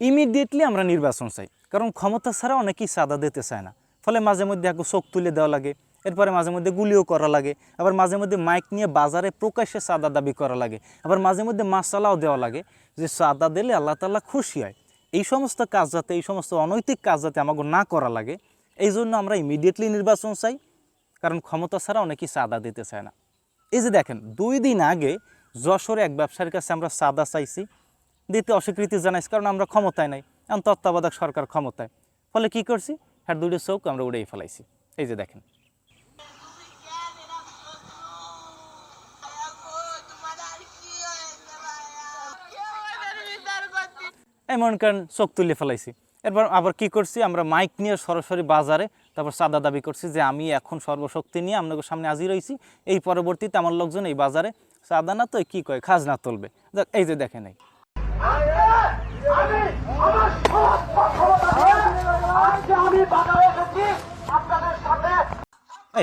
Immediately আমরা নির্বাচন চাই। কারণ ক্ষমতা ছাড়া অনেকেই সাদা দিতে চায় না। ফলে মাঝে মধ্যে একটু চোখ তুলে দেওয়া লাগে। এরপরে মাঝে মধ্যে গুলিও করা লাগে। আবার মাঝে মধ্যে মাইক নিয়ে বাজারে প্রকাশ্যে সাদা দাবি করা লাগে। আবার মাঝে মধ্যে মাসালাও দেওয়া লাগে যে সাদা দিলে আল্লাহ তাল্লাহ খুশি হয়। এই সমস্ত কাজ যাতে, এই সমস্ত অনৈতিক কাজ যাতে আমাকে না করা লাগে, এই জন্য আমরা ইমিডিয়েটলি নির্বাচন চাই। কারণ ক্ষমতা ছাড়া অনেকেই সাদা দিতে চায় না। এই যে দেখেন, দুই দিন আগে যশোরে এক ব্যবসার কাছে আমরা সাদা চাইছি। দিতে অস্বীকৃতি জানাইছি, কারণ আমরা ক্ষমতায় নাই, এখন তত্ত্বাবধায়ক সরকার ক্ষমতায়। ফলে কি করছি? হ্যাঁ দুটো চৌক আমরা উড়েই ফেলাইছি। এই যে দেখেন। এই মনে করেন চোখ তুলে ফেলাইছি। এরপর আবার কি করছি? আমরা মাইক নিয়ে সরাসরি বাজারে তারপর সাদা দাবি করছি যে আমি এখন সর্বশক্তি নিয়ে আপনাদের সামনে হাজির রয়েছি এই পরবর্তীতে আমার লোকজন এই বাজারে, সাদা না তো কি কয়, খাজনা তুলবে। এই যে দেখেন এই।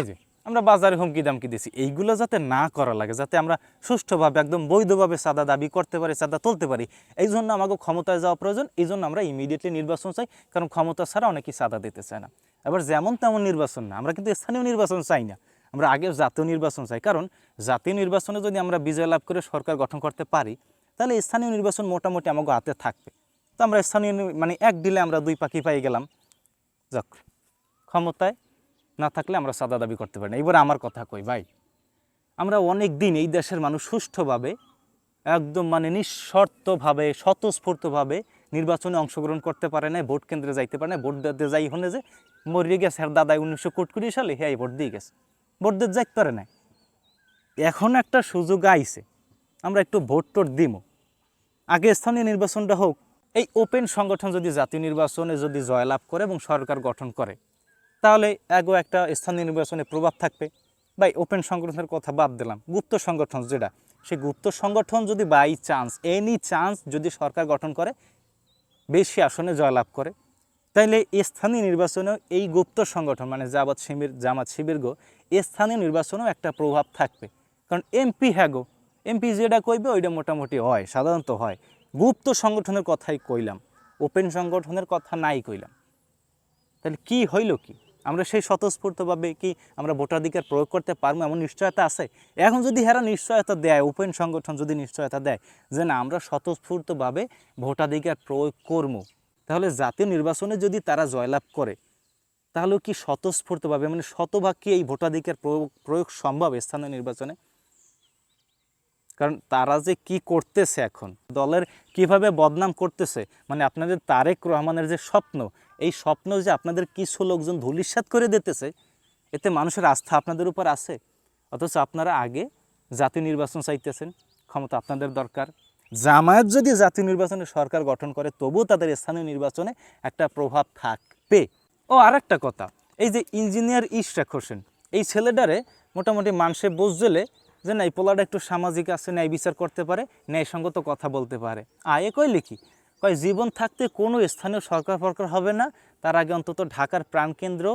যে, আমরা বাজারে হুমকি দামকি দিছি। এইগুলো যাতে না করা লাগে, যাতে আমরা সুষ্ঠুভাবে, একদম বৈধভাবে সাদা দাবি করতে পারি, সাদা তুলতে পারি, এই জন্য আমাকে ক্ষমতায় যাওয়া প্রয়োজন, এই জন্য আমরা ইমিডিয়েটলি নির্বাচন চাই, কারণ ক্ষমতা ছাড়া অনেকেই সাদা দিতে চায় না। এবার যেমন তেমন নির্বাচন না, আমরা কিন্তু স্থানীয় নির্বাচন চাই না, আমরা আগে জাতীয় নির্বাচন চাই, কারণ জাতীয় নির্বাচনে যদি আমরা বিজয় লাভ করে সরকার গঠন করতে পারি তাহলে স্থানীয় নির্বাচন মোটামুটি আমাকে হাতে থাকবে। তো আমরা স্থানীয় মানে এক দিলে আমরা দুই পাখি পাই গেলাম। যাক, ক্ষমতায় না থাকলে আমরা সাদা দাবি করতে পারি না। এবার আমার কথা কই, ভাই। আমরা অনেক দিন এই দেশের মানুষ সুষ্ঠুভাবে, একদম মানে নিঃশর্তভাবে, স্বতঃস্ফূর্তভাবে নির্বাচনে অংশগ্রহণ করতে পারে না ভোট কেন্দ্রে যাইতে পারে না ভোট দিতে যাই হনে যে মরিয়ে গেছে, আর দাদাই উনিশশো কুটকুড়ি সালে হ্যাঁ ভোট দিয়ে গেছে। ভোট দিতে যাইতে পারে না এখন একটা সুযোগ আইছে। আমরা একটু ভোট টোট দিমো। আগে স্থানীয় নির্বাচনটা হোক, এই ওপেন সংগঠন যদি জাতীয় নির্বাচনে যদি জয়লাভ করে এবং সরকার গঠন করে, তাহলে এগো একটা স্থানীয় নির্বাচনে প্রভাব থাকবে। বা ওপেন সংগঠনের কথা বাদ দিলাম। গুপ্ত সংগঠন যেটা, সেই গুপ্ত সংগঠন যদি বাই চান্স এনি চান্স যদি সরকার গঠন করে, বেশি আসনে জয়লাভ করে, তাইলে স্থানীয় নির্বাচনেও এই গুপ্ত সংগঠন মানে জামাত শিবির জামাত শিবির গো স্থানীয় নির্বাচনেও একটা প্রভাব থাকবে। কারণ এমপি হ্যাঁ গো এমপি যেটা কইবে ওইটা মোটামুটি হয়, সাধারণত হয়। গুপ্ত সংগঠনের কথাই কইলাম, ওপেন সংগঠনের কথা নাই কইলাম। তাহলে কি হইল কি? আমরা সেই স্বতঃস্ফূর্তভাবে কি আমরা ভোটাধিকার প্রয়োগ করতে পারব এমন নিশ্চয়তা আছে? এখন যদি হেরা নিশ্চয়তা দেয়, ওপেন সংগঠন যদি নিশ্চয়তা দেয়, যে না, আমরা স্বতঃস্ফূর্তভাবে ভোটাধিকার প্রয়োগ করব, তাহলে জাতীয় নির্বাচনে যদি তারা জয়লাভ করে, তাহলেও কি স্বতঃস্ফূর্তভাবে মানে শতভাগ কি এই ভোটাধিকার প্রয়োগ প্রয়োগ সম্ভব স্থানীয় নির্বাচনে? কারণ তারা যে কি করতেছে এখন, দলের কীভাবে বদনাম করতেছে মানে আপনাদের তারেক রহমানের যে স্বপ্ন, এই স্বপ্ন যে আপনাদের কিছু লোকজন ধূলিসাৎ করে দিতেছে, এতে মানুষের আস্থা আপনাদের উপর আছে? অথচ আপনারা আগে জাতীয় নির্বাচন চাইতেছেন, ক্ষমতা আপনাদের দরকার। জামায়াত যদি জাতীয় নির্বাচনে সরকার গঠন করে, তবুও তাদের স্থানীয় নির্বাচনে একটা প্রভাব থাকবে। ও আর একটা কথা, এই যে ইঞ্জিনিয়ার ইশরাক হোসেন, এই ছেলেটারে মোটামুটি মানুষে বুঝলে যে না, এই পোলাটা একটু সামাজিক আছে, ন্যায় বিচার করতে পারে, ন্যায়সঙ্গত কথা বলতে পারে। আয়ে কই লিখি? কয়, জীবন থাকতে কোনো স্থানীয় সরকার ফরকার হবে না। তার আগে অন্তত ঢাকার প্রাণকেন্দ্র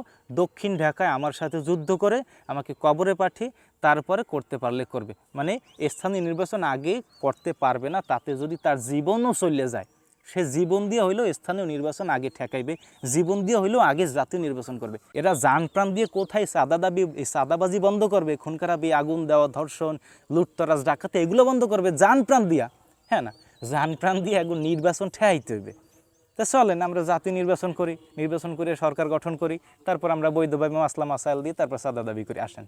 দক্ষিণ ঢাকায় আমার সাথে যুদ্ধ করে, আমাকে কবরে পাঠিয়ে তারপরে করতে পারলে করবে। মানে স্থানীয় নির্বাচন আগে করতে পারবে না, তাতে যদি তার জীবনও চলে যায়। সে জীবন দিয়ে হইলেও স্থানীয় নির্বাচন আগে ঠেকাইবে, জীবন দিয়ে হইলেও আগে জাতীয় নির্বাচন করবে। এরা যান প্রাণ দিয়ে কোথায় সাদা দাবি সাদাবাজি বন্ধ করবে? খুন খারাপি আগুন দেওয়া, ধর্ষণ, লুটতরাজ, ডাকাতে, এগুলো বন্ধ করবে যান প্রাণ দিয়া। হ্যাঁ না? যান প্রাণ দিয়ে এখন নির্বাচন ঠেকাইতে হইবে। তা চলেন, আমরা জাতীয় নির্বাচন করি, নির্বাচন করে সরকার গঠন করি, তারপর আমরা বৈধভাবে মাসলা, মাসাইল দিয়ে তারপর সাদা দাবি করি আসেন।